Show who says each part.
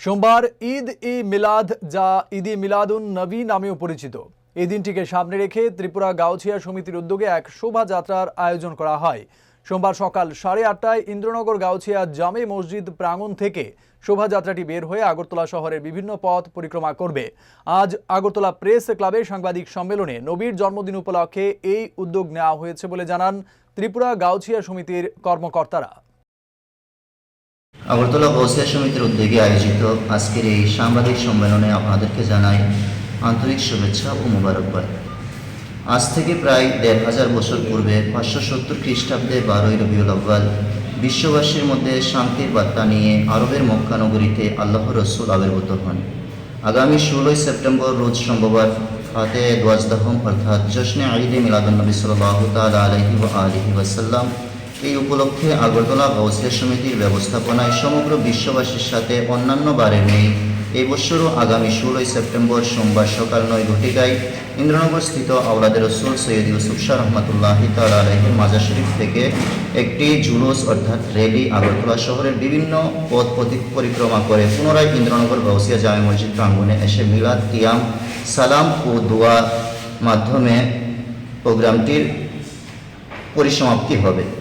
Speaker 1: সোমবার ঈদ ই মিলাদ যা ঈদে মিলাদুন নবী নামেও পরিচিত। এই দিনটিকে সামনে রেখে ত্রিপুরা গাউছিয়া সমিতির উদ্যোগে এক শোভাযাত্রার আয়োজন করা হয়। সোমবার সকাল সাড়ে আটটায় ইন্দ্রনগর গাউছিয়া জামে মসজিদ প্রাঙ্গণ থেকে শোভাযাত্রাটি বের হয়ে আগরতলা শহরের বিভিন্ন পথ পরিক্রমা করবে। আজ আগরতলা প্রেস ক্লাবে সাংবাদিক সম্মেলনে নবীর জন্মদিন উপলক্ষে এই উদ্যোগ নেওয়া হয়েছে বলে জানান ত্রিপুরা গাউছিয়া সমিতির কর্মকর্তারা।
Speaker 2: আগরতলা বসিয়া সমিতির উদ্যোগে আয়োজিত আজকের এই সাংবাদিক সম্মেলনে আপনাদেরকে জানাই আন্তরিক শুভেচ্ছা ও মোবারকবাদ। আজ থেকে প্রায় দেড় হাজার বছর পূর্বে পাঁচশো সত্তর খ্রিস্টাব্দে বারোই রবিউল আব্বাল বিশ্ববাসীর মধ্যে শান্তির বার্তা নিয়ে আরবের মক্কা নগরীতে আল্লাহ রসুল আবির্ভূত হন। আগামী ষোলোই সেপ্টেম্বর রোজ সম্ভবত ফাতে দোয়াজদাহম অর্থাৎ জশ্নে ঈদে মিলাদুন্নবী সাল্লাহ তাল আলহি ও আলহি ওয়াসাল্লাম এই উপলক্ষে আগরতলা গাউসিয়া সমিতির ব্যবস্থাপনায় সমগ্র বিশ্ববাসীর সাথে অন্যান্য বারের নেই এই বছরও আগামী ষোলোই সেপ্টেম্বর সোমবার সকাল নয় ঘটিকায় ইন্দ্রনগর স্থিত আওলাদের রসুল সৈয়দ ইউসুফ শাহ রহমতুল্লাহ তাল আলহের মাজার শরীফ থেকে একটি জুলুস অর্থাৎ র্যালি আগরতলা শহরের বিভিন্ন পথ পথি- পরিক্রমা করে পুনরায় ইন্দ্রনগর গাউসিয়া জামে মসজিদ প্রাঙ্গণে এসে মিলাদ, কিয়াম, সালাম ও দোয়ার মাধ্যমে প্রোগ্রামটির পরিসমাপ্তি হবে।